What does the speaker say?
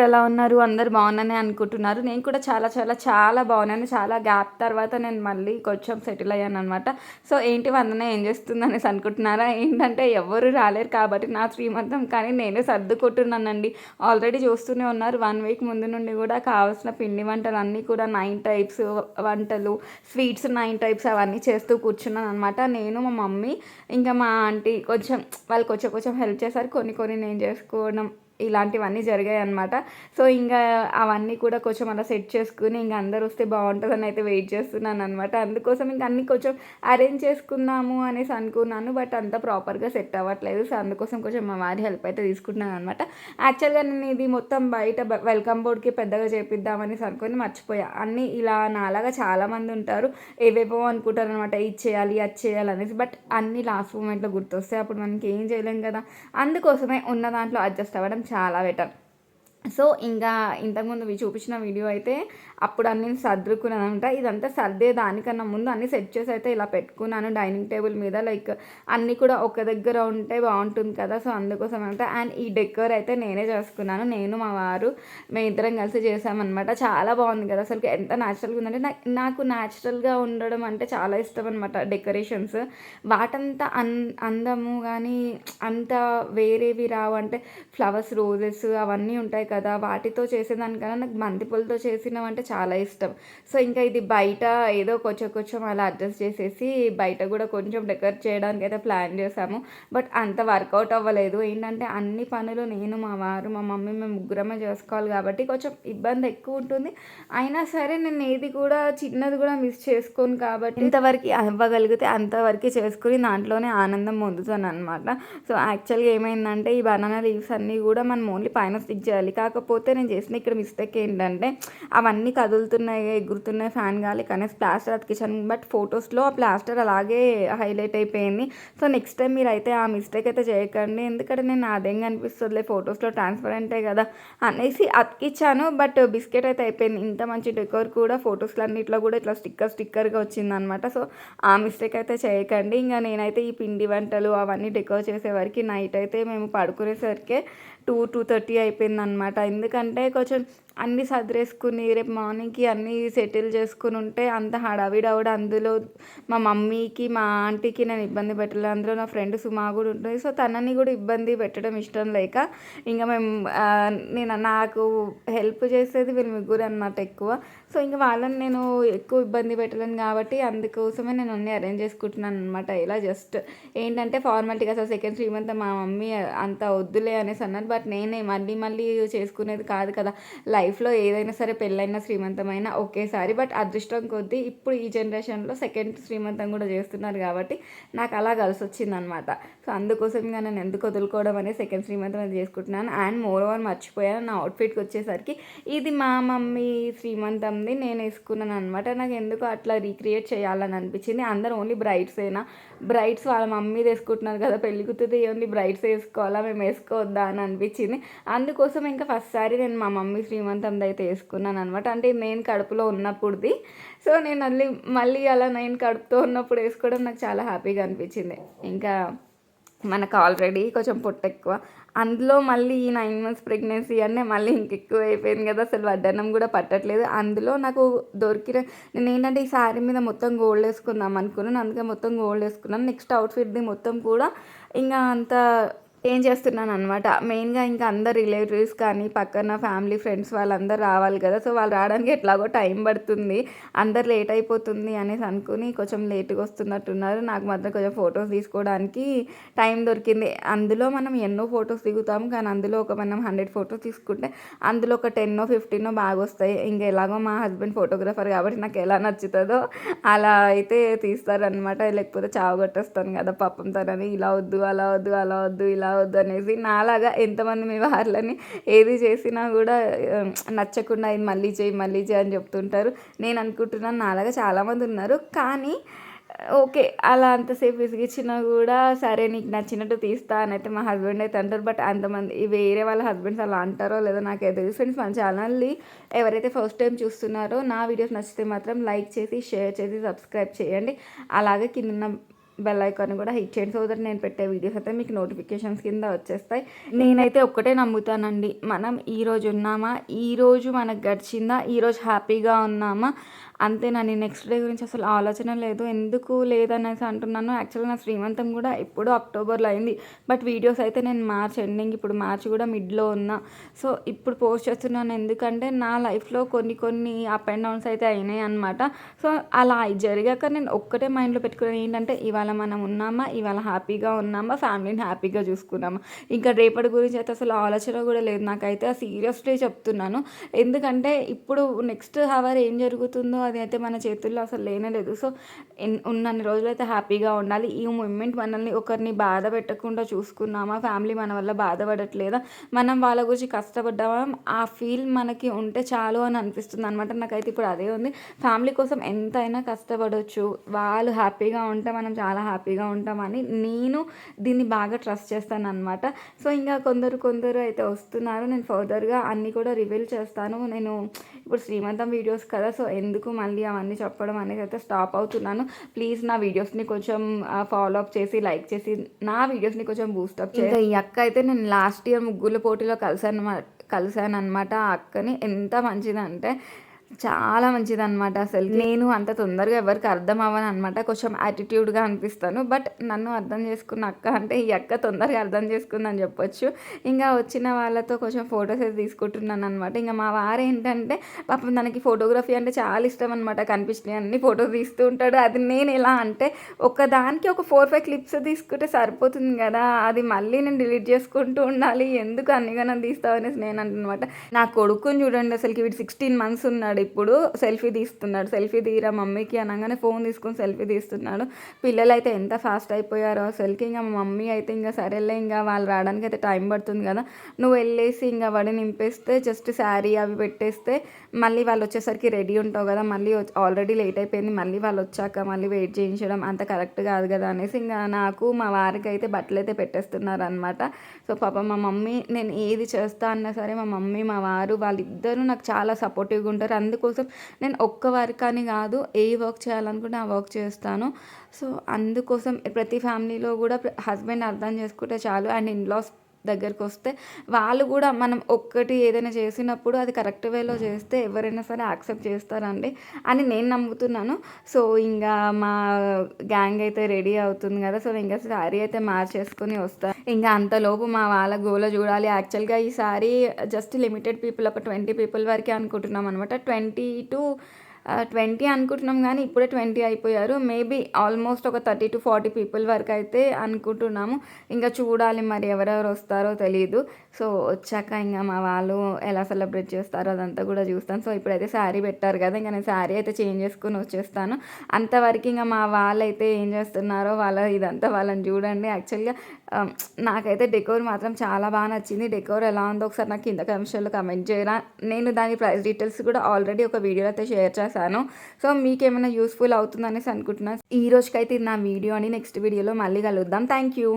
అందరు ఎలా ఉన్నారు? అందరు బాగున్నానే అనుకుంటున్నారు. నేను కూడా చాలా చాలా చాలా బాగున్నాను. చాలా గ్యాప్ తర్వాత నేను మళ్ళీ కొంచెం సెటిల్ అయ్యాను అనమాట సో ఏంటి వందన? ఏం చేస్తుంది అనేసి అనుకుంటున్నారా? ఏంటంటే ఎవరు రాలేరు కాబట్టి నా శ్రీమంతం కానీ నేనే సర్దుకుంటున్నానండి. ఆల్రెడీ చూస్తూనే ఉన్నారు. వన్ వీక్ ముందు నుండి కూడా కావాల్సిన పిండి వంటలు అన్నీ కూడా నైన్ టైప్స్ వంటలు స్వీట్స్ నైన్ టైప్స్ అవన్నీ చేస్తూ కూర్చున్నాను అనమాట నేను మా మమ్మీ ఇంకా మా ఆంటీ కొంచెం వాళ్ళు కొంచెం కొంచెం హెల్ప్ చేశారు. కొన్ని కొన్ని నేను చేసుకోవడం ఇలాంటివన్నీ జరిగాయి అనమాట సో ఇంకా అవన్నీ కూడా కొంచెం అలా సెట్ చేసుకుని ఇంకా అందరు వస్తే బాగుంటుందని అయితే వెయిట్ చేస్తున్నాను అనమాట అందుకోసం ఇంకా అన్నీ కొంచెం అరేంజ్ చేసుకుందాము అనేసి అనుకున్నాను బట్ అంత ప్రాపర్గా సెట్ అవ్వట్లేదు. సో అందుకోసం కొంచెం మా వారి హెల్ప్ అయితే తీసుకుంటున్నాను అనమాట యాక్చువల్గా నేను ఇది మొత్తం బయట వెల్కమ్ బోర్డ్కి పెద్దగా చేపిద్దామనేసి అనుకుని మర్చిపోయా. అన్నీ ఇలా నాలాగా చాలామంది ఉంటారు ఏవేవో అనుకుంటారు అనమాట ఇది చేయాలి అది చేయాలి అనేసి. బట్ అన్నీ లాస్ట్ మూమెంట్లో గుర్తొస్తాయి. అప్పుడు మనకి ఏం చేయలేం కదా. అందుకోసమే ఉన్న దాంట్లో అడ్జస్ట్ అవ్వడం చాలా బెటర్. సో ఇంకా ఇంతకుముందు మీ చూపించిన వీడియో అయితే అప్పుడు అన్ని సర్దుకున్నాను అనమాట ఇదంతా సర్దే దానికన్నా ముందు అన్ని సెట్ చేసి అయితే ఇలా పెట్టుకున్నాను డైనింగ్ టేబుల్ మీద. లైక్ అన్నీ కూడా ఒక దగ్గర ఉంటే బాగుంటుంది కదా. సో అందుకోసం అంటే అండ్ ఈ డెకర్ అయితే నేనే చేసుకున్నాను. నేను మా వారు మేము ఇద్దరం కలిసి చేసామన్నమాట. చాలా బాగుంది కదా. అసలు ఎంత న్యాచురల్గా ఉందంటే నాకు నాకు న్యాచురల్గా ఉండడం అంటే చాలా ఇష్టం అనమాట డెకరేషన్స్. వాటంతా అన్ అందము కానీ అంత వేరేవి రావు అంటే ఫ్లవర్స్ రోజెస్ అవన్నీ ఉంటాయి కదా వాటితో చేసేదానికన్నా నాకు బంతిపూలతో చేసినవంటే చాలా ఇష్టం. సో ఇంకా ఇది బయట ఏదో కొంచెం కొంచెం అలా అడ్జస్ట్ చేసేసి బయట కూడా కొంచెం డెకర్ చేయడానికి అయితే ప్లాన్ చేసాము బట్ అంత వర్కౌట్ అవ్వలేదు. ఏంటంటే అన్ని పనులు నేను మా వారు మా మమ్మీ మేము ముగ్గురమే చేసుకోవాలి కాబట్టి కొంచెం ఇబ్బంది ఎక్కువ ఉంటుంది. అయినా సరే నేను ఏది కూడా చిన్నది కూడా మిస్ చేసుకోను కాబట్టి ఇంతవరకు అవ్వగలిగితే అంతవరకు చేసుకుని దాంట్లోనే ఆనందం పొందుతాను అనమాట సో యాక్చువల్గా ఏమైందంటే ఈ బనానా లీవ్స్ అన్నీ కూడా మనం ఓన్లీ పైన స్టిక్ చేయాలి. కాకపోతే నేను చేసిన ఇక్కడ మిస్టేక్ ఏంటంటే అవన్నీ కదులుతున్నాయి ఎగురుతున్నాయి ఫ్యాన్ గాలి కానీ ప్లాస్టర్ అతికించాను బట్ ఫొటోస్లో ఆ ప్లాస్టర్ అలాగే హైలైట్ అయిపోయింది. సో నెక్స్ట్ టైం మీరు అయితే ఆ మిస్టేక్ అయితే చేయకండి. ఎందుకంటే నేను అదేం కనిపిస్తుందిలే ఫొటోస్లో ట్రాన్స్పరెంటే కదా అనేసి అతికిచ్చాను. బట్ బిస్కెట్ అయితే అయిపోయింది. ఇంత మంచి డెకోర్ కూడా ఫొటోస్లో అన్నింటిలో కూడా ఇట్లా స్టిక్కర్ స్టిక్కర్గా వచ్చిందనమాట సో ఆ మిస్టేక్ అయితే చేయకండి. ఇంకా నేనైతే ఈ పిండి వంటలు అవన్నీ డెకోర్ చేసే నైట్ అయితే మేము పడుకునేసరికి టూ టూ థర్టీ అయిపోయింది అనమాట ఎందుకంటే కొంచెం అన్నీ సదిరేసుకుని రేపు మార్నింగ్కి అన్నీ సెటిల్ చేసుకుని ఉంటే అంత హడావిడవుడ అందులో మా మమ్మీకి మా ఆంటీకి నేను ఇబ్బంది పెట్టలేదు. అందులో నా ఫ్రెండ్ సుమా కూడా ఉంటుంది. సో తనని కూడా ఇబ్బంది పెట్టడం ఇష్టం లేక ఇంకా మేము నేను నాకు హెల్ప్ చేసేది వీళ్ళు ముగ్గురు అన్నమాట ఎక్కువ. సో ఇంకా వాళ్ళని నేను ఎక్కువ ఇబ్బంది పెట్టలేను కాబట్టి అందుకోసమే నేను అన్నీ అరేంజ్ చేసుకుంటున్నాను అనమాట ఇలా జస్ట్ ఏంటంటే ఫార్మాలిటీగా అసలు సెకండ్ స్ట్రీమ్ అంతా మా మమ్మీ అంత వద్దులే అనేసి అన్నారు. బట్ నేనే మళ్ళీ మళ్ళీ చేసుకునేది కాదు కదా. లైఫ్లో ఏదైనా సరే పెళ్ళైన శ్రీమంతమైన ఒకేసారి. బట్ అదృష్టం కొద్దీ ఇప్పుడు ఈ జనరేషన్లో సెకండ్ శ్రీమంతం కూడా చేస్తున్నారు కాబట్టి నాకు అలా కలిసి వచ్చిందనమాట. సో అందుకోసం ఇంకా నేను ఎందుకు వదులుకోవడం అనేది సెకండ్ శ్రీమంతం అది చేసుకుంటున్నాను. అండ్ మోర్ ఓవర్ మర్చిపోయాను నా అవుట్ఫిట్కి వచ్చేసరికి ఇది మా మమ్మీ శ్రీమంతంది నేను వేసుకున్నాను అనమాట నాకు ఎందుకు అట్లా రీక్రియేట్ చేయాలని అనిపించింది. అందరు ఓన్లీ బ్రైట్సేనా అయినా వాళ్ళ మమ్మీ వేసుకుంటున్నారు కదా పెళ్ళి కూతురు ఓన్లీ బ్రైట్స్ వేసుకోవాలా మేము వేసుకోవద్దా అని అనిపించింది. అందుకోసం ఇంకా ఫస్ట్ సారి నేను మా మమ్మీ శ్రీమంతంది అయితే వేసుకున్నాను అనమాట అంటే నేను కడుపులో ఉన్నప్పుడుది. సో నేను మళ్ళీ మళ్ళీ అలా నేను కడుపుతో ఉన్నప్పుడు వేసుకోవడం నాకు చాలా హ్యాపీగా అనిపించింది. ఇంకా మనకు ఆల్రెడీ కొంచెం పొట్ట ఎక్కువ. అందులో మళ్ళీ ఈ నైన్ మంత్స్ ప్రెగ్నెన్సీ అంటే మళ్ళీ ఇంకెక్కువ అయిపోయింది కదా. అసలు వడ్డన్నం కూడా పట్టట్లేదు. అందులో నాకు దొరికిన నేను ఏంటంటే ఈ శారీ మీద మొత్తం గోల్డ్ వేసుకుందాం అనుకున్నాను. అందుకే మొత్తం గోల్డ్ వేసుకున్నాను. నెక్స్ట్ అవుట్ఫిట్ది మొత్తం కూడా ఇంకా అంత ఏం చేస్తున్నాను అనమాట మెయిన్గా ఇంకా అందరు రిలేటివ్స్ కానీ పక్కన ఫ్యామిలీ ఫ్రెండ్స్ వాళ్ళందరూ రావాలి కదా. సో వాళ్ళు రావడానికి ఎట్లాగో టైం పడుతుంది. అందరు లేట్ అయిపోతుంది అనేసి అనుకుని కొంచెం లేట్గా వస్తున్నట్టున్నారు. నాకు మాత్రం కొంచెం ఫొటోస్ తీసుకోవడానికి టైం దొరికింది. అందులో మనం ఎన్నో ఫొటోస్ దిగుతాం. కానీ అందులో ఒక మనం హండ్రెడ్ ఫొటోస్ తీసుకుంటే అందులో ఒక టెన్నో ఫిఫ్టీనో బాగా వస్తాయి. ఇంకా ఎలాగో మా హస్బెండ్ ఫోటోగ్రాఫర్ కాబట్టి నాకు ఎలా నచ్చుతుందో అలా అయితే తీస్తారనమాట లేకపోతే చావగొట్టేస్తాను కదా పాపం తనని. ఇలా వద్దు అలా వద్దు అలా వద్దు ఇలా రావద్దు అనేసి నాలాగా ఎంతమంది మీ వాళ్ళని ఏది చేసినా కూడా నచ్చకుండా ఇది మళ్ళీ చేయి మళ్ళీ చేయి అని చెప్తుంటారు. నేను అనుకుంటున్నాను నాలాగా చాలామంది ఉన్నారు. కానీ ఓకే అలా అంతసేపు విసిగించినా కూడా సరే నీకు నచ్చినట్టు తీస్తా అని అయితే మా హస్బెండ్ అయితే అంటారు. బట్ అంతమంది వేరే వాళ్ళ హస్బెండ్స్ అలా అంటారో లేదో నాకైతే తెలియదు. ఫ్రెండ్స్ మన ఛానల్ని ఎవరైతే ఫస్ట్ టైం చూస్తున్నారో నా వీడియోస్ నచ్చితే మాత్రం లైక్ చేసి షేర్ చేసి సబ్స్క్రైబ్ చేయండి. అలాగే కింద బెల్ ఐకాన్ కూడా హిట్ చేయండి. సో దట్ నేను పెట్టే వీడియోస్ అయితే మీకు నోటిఫికేషన్స్ కింద వచ్చేస్తాయి. నేనైతే ఒక్కటే నమ్ముతానండి. మనం ఈరోజు ఉన్నామా? ఈరోజు మనకు గడిచిందా? ఈరోజు హ్యాపీగా ఉన్నామా? అంతేనండి నెక్స్ట్ డే గురించి అసలు ఆలోచన లేదు. ఎందుకు లేదనేసి అంటున్నాను. యాక్చువల్గా నా శ్రీమంతం కూడా ఎప్పుడో అక్టోబర్లో అయింది. బట్ వీడియోస్ అయితే నేను మార్చ్ ఎండింగ్ ఇప్పుడు మార్చ్ కూడా మిడ్లో ఉన్నా. సో ఇప్పుడు పోస్ట్ చేస్తున్నాను. ఎందుకంటే నా లైఫ్లో కొన్ని కొన్ని అప్ అండ్ డౌన్స్ అయితే అయినాయి అనమాట సో అలా జరిగాక నేను ఒక్కటే మైండ్లో పెట్టుకున్నాను ఏంటంటే ఇవాళ మనం ఉన్నామా? ఇవాళ హ్యాపీగా ఉన్నామా? ఫ్యామిలీని హ్యాపీగా చూసుకున్నామా? ఇంకా రేపటి గురించి అయితే అసలు ఆలోచన కూడా లేదు. నాకైతే సీరియస్లీ చెప్తున్నాను. ఎందుకంటే ఇప్పుడు నెక్స్ట్ హవర్ ఏం జరుగుతుందో అది అయితే మన చేతుల్లో అసలు లేనలేదు. సో ఉన్నన్ని రోజులు అయితే హ్యాపీగా ఉండాలి. ఈ మూమెంట్ మనల్ని ఒకరిని బాధ పెట్టకుండా చూసుకున్నామా? ఫ్యామిలీ మన వల్ల బాధపడట్లేదా? మనం వాళ్ళ గురించి కష్టపడ్డామా? ఆ ఫీల్ మనకి ఉంటే చాలు అని అనిపిస్తుంది అనమాట నాకైతే ఇప్పుడు అదే ఉంది. ఫ్యామిలీ కోసం ఎంతైనా కష్టపడవచ్చు వాళ్ళు హ్యాపీగా ఉంటే మనం చాలా హ్యాపీగా ఉంటామని నేను దీన్ని బాగా ట్రస్ట్ చేస్తాను అనమాట సో ఇంకా కొందరు కొందరు అయితే వస్తున్నారు. నేను ఫర్దర్గా అన్నీ కూడా రివీల్ చేస్తాను. నేను ఇప్పుడు శ్రీమంతం వీడియోస్ కదా సో ఎందుకు మళ్ళీ అవన్నీ చెప్పడం అనేది అయితే స్టాప్ అవుతున్నాను. ప్లీజ్ నా వీడియోస్ని కొంచెం ఫాలో అప్ చేసి లైక్ చేసి నా వీడియోస్ని కొంచెం బూస్టప్ చేసి ఈ అక్క అయితే నేను లాస్ట్ ఇయర్ ముగ్గుల పోటీలో కలిసాను కలిసాను అనమాట ఆ అక్కని ఎంత మంచిదంటే చాలా మంచిదనమాట అసలు నేను అంత తొందరగా ఎవరికి అర్థం అవ్వను అనమాట కొంచెం యాటిట్యూడ్గా అనిపిస్తాను. బట్ నన్ను అర్థం చేసుకున్న అక్క అంటే ఈ అక్క తొందరగా అర్థం చేసుకుందని చెప్పొచ్చు. ఇంకా వచ్చిన వాళ్ళతో కొంచెం ఫొటోస్ అయితే తీసుకుంటున్నాను అనమాట ఇంకా మా వారు ఏంటంటే పాపం తనకి ఫోటోగ్రఫీ అంటే చాలా ఇష్టం అనమాట కనిపించినాయి అన్ని ఫోటోస్ తీస్తూ ఉంటాడు. అది నేను ఎలా అంటే ఒకదానికి ఒక ఫోర్ ఫైవ్ క్లిప్స్ తీసుకుంటే సరిపోతుంది కదా. అది మళ్ళీ నేను డిలీట్ చేసుకుంటూ ఉండాలి. ఎందుకు అన్నిగానం తీస్తావు అనేసి నేను అంటున్నమాట. నా కొడుకుని చూడండి అసలుకి. వీడు సిక్స్టీన్ మంత్స్ ఉన్నాడు. ఇప్పుడు సెల్ఫీ తీస్తున్నాడు. సెల్ఫీ తీరా మమ్మీకి అనగానే ఫోన్ తీసుకొని సెల్ఫీ తీస్తున్నాడు. పిల్లలు అయితే ఎంత ఫాస్ట్ అయిపోయారో అసలుకి. ఇంకా మా మమ్మీ అయితే ఇంకా సరేలే ఇంకా వాళ్ళు రావడానికి అయితే టైం పడుతుంది కదా. నువ్వు వెళ్ళేసి ఇంకా వడి నింపేస్తే జస్ట్ శారీ అవి పెట్టేస్తే మళ్ళీ వాళ్ళు వచ్చేసరికి రెడీ ఉంటావు కదా. మళ్ళీ ఆల్రెడీ లేట్ అయిపోయింది. మళ్ళీ వాళ్ళు వచ్చాక మళ్ళీ వెయిట్ చేయించడం అంత కరెక్ట్ కాదు కదా అనేసి ఇంకా నాకు మా వారికి అయితే బట్టలు అయితే పెట్టేస్తున్నారు అనమాట సో పాప మా మమ్మీ నేను ఏది చేస్తా అన్నా సరే మా మమ్మీ మా వారు వాళ్ళిద్దరూ నాకు చాలా సపోర్టివ్గా ఉంటారు. అందుకోసం నేను ఒక్క వర్క్ అని కాదు ఏ వర్క్ చేయాలనుకుంటే ఆ వర్క్ చేస్తాను. సో అందుకోసం ప్రతి ఫ్యామిలీలో కూడా హస్బెండ్ అర్థం చేసుకుంటే చాలు. అండ్ ఇన్లాస్ దగ్గరికి వస్తే వాళ్ళు కూడా మనం ఒక్కటి ఏదైనా చేసినప్పుడు అది కరెక్ట్ వేలో చేస్తే ఎవరైనా సరే యాక్సెప్ట్ చేస్తారండి అని నేను నమ్ముతున్నాను. సో ఇంకా మా గ్యాంగ్ అయితే రెడీ అవుతుంది కదా సో ఇంకా శారీ అయితే మార్చేసుకొని వస్తాను ఇంకా అంతలోపు మా వాళ్ళ గోల చూడాలి. యాక్చువల్గా ఈ సారీ జస్ట్ లిమిటెడ్ పీపుల్ ఒక ట్వంటీ పీపుల్ వరకే అనుకుంటున్నాం అనమాట ట్వంటీ టు ట్వంటీ అనుకుంటున్నాం కానీ ఇప్పుడే ట్వంటీ అయిపోయారు. మేబీ ఆల్మోస్ట్ ఒక థర్టీ టు ఫార్టీ పీపుల్ వరకు అయితే అనుకుంటున్నాము. ఇంకా చూడాలి మరి ఎవరెవరు వస్తారో తెలియదు సో వచ్చాక ఇంకా మా వాళ్ళు ఎలా సెలబ్రేట్ చేస్తారో అదంతా కూడా చూస్తాను. సో ఇప్పుడైతే శారీ పెట్టారు కదా ఇంకా నేను శారీ అయితే చేంజ్ చేసుకుని వచ్చేస్తాను. అంతవరకు ఇంకా మా వాళ్ళు అయితే ఏం చేస్తున్నారో వాళ్ళ ఇదంతా వాళ్ళని చూడండి. యాక్చువల్గా నాకైతే డెకోర్ మాత్రం చాలా బాగా నచ్చింది. డెకోర్ ఎలా ఉందో ఒకసారి నాకు కింద కమిషన్లో కమెంట్ చేయరా. నేను దాని ప్రైస్ డీటెయిల్స్ కూడా ఆల్రెడీ ఒక వీడియోలో అయితే షేర్ చేశాను. సో మీకు ఏమైనా యూస్ఫుల్ అవుతుందనేసి అనుకుంటున్నాను ఈ రోజుకైతే నా వీడియో అని నెక్స్ట్ వీడియోలో మళ్ళీ కలుద్దాం. Thank you.